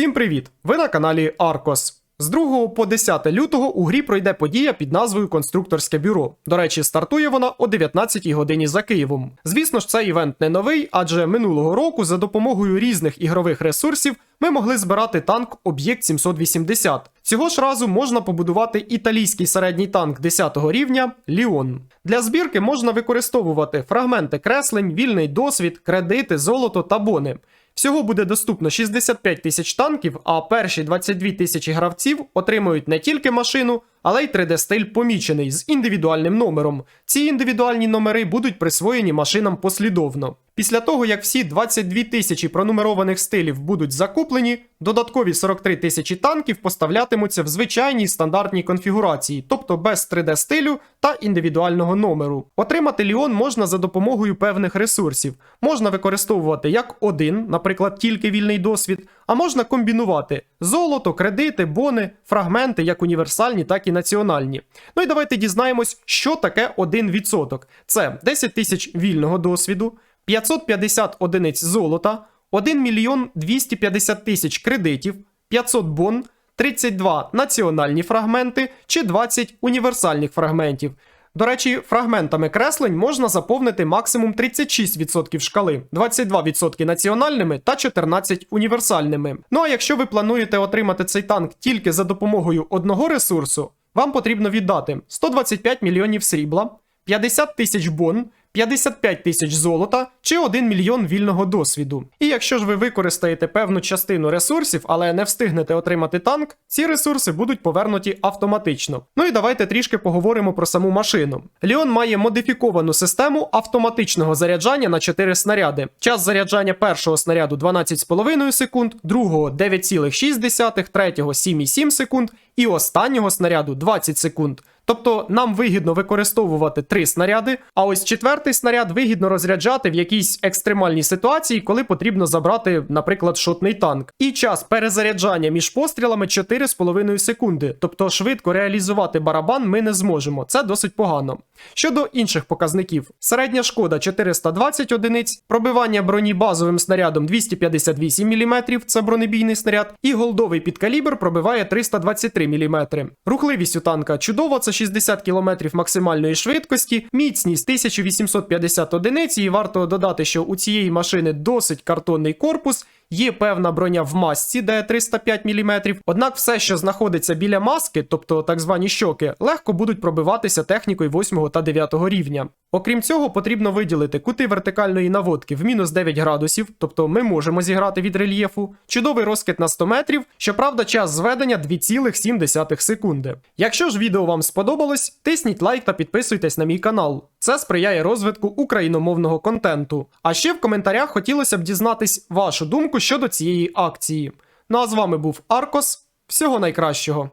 Всім привіт! Ви на каналі Аркос. З 2 по 10 лютого у грі пройде подія під назвою Конструкторське бюро. До речі, стартує вона о 19 годині за Києвом. Звісно ж, цей івент не новий, адже минулого року за допомогою різних ігрових ресурсів ми могли збирати танк Об'єкт 780. Цього ж разу можна побудувати італійський середній танк 10 рівня Ліон. Для збірки можна використовувати фрагменти креслень, вільний досвід, кредити, золото та бони. Всього буде доступно 65 тисяч танків, а перші 22 тисячі гравців отримують не тільки машину, але й 3D-стиль помічений з індивідуальним номером. Ці індивідуальні номери будуть присвоєні машинам послідовно. Після того, як всі 22 тисячі пронумерованих стилів будуть закуплені, додаткові 43 тисячі танків поставлятимуться в звичайній стандартній конфігурації, тобто без 3D-стилю та індивідуального номеру. Отримати Ліон можна за допомогою певних ресурсів. Можна використовувати як один, наприклад, тільки вільний досвід, а можна комбінувати золото, кредити, бони, фрагменти як універсальні, так і національні. Ну і давайте дізнаємось, що таке 1%. Це 10 тисяч вільного досвіду, 550 одиниць золота, 1 мільйон 250 тисяч кредитів, 500 бон, 32 національні фрагменти чи 20 універсальних фрагментів. До речі, фрагментами креслень можна заповнити максимум 36% шкали, 22% національними та 14 універсальними. Ну а якщо ви плануєте отримати цей танк тільки за допомогою одного ресурсу, вам потрібно віддати 125 мільйонів срібла, 50 тисяч бон, 55 тисяч золота чи 1 мільйон вільного досвіду. І якщо ж ви використаєте певну частину ресурсів, але не встигнете отримати танк, ці ресурси будуть повернуті автоматично. Ну і давайте трішки поговоримо про саму машину. Ліон має модифіковану систему автоматичного заряджання на 4 снаряди. Час заряджання першого снаряду 12,5 секунд, другого 9,6, третього 7,7 секунд і останнього снаряду 20 секунд. Тобто нам вигідно використовувати три снаряди, а ось четвертий снаряд вигідно розряджати в якійсь екстремальній ситуації, коли потрібно забрати, наприклад, шотний танк. І час перезаряджання між пострілами 4,5 секунди. Тобто швидко реалізувати барабан ми не зможемо. Це досить погано. Щодо інших показників, середня шкода 420 одиниць, пробивання броні базовим снарядом 258 мм, це бронебійний снаряд, і голдовий підкалібр пробиває 323 мм. Рухливість у танка чудова, це 60 км максимальної швидкості, міцність 1850 одиниць, і варто додати, що у цієї машини досить картонний корпус. Є певна броня в масці, де 305 мм, однак все, що знаходиться біля маски, тобто так звані щоки, легко будуть пробиватися технікою 8 та 9 рівня. Окрім цього, потрібно виділити кути вертикальної наводки в мінус 9 градусів, тобто ми можемо зіграти від рельєфу, чудовий розкид на 100 метрів, щоправда, час зведення 2,7 секунди. Якщо ж відео вам сподобалось, тисніть лайк та підписуйтесь на мій канал. Це сприяє розвитку україномовного контенту. А ще в коментарях хотілося б дізнатись вашу думку щодо цієї акції. Ну а з вами був Аркос. Всього найкращого.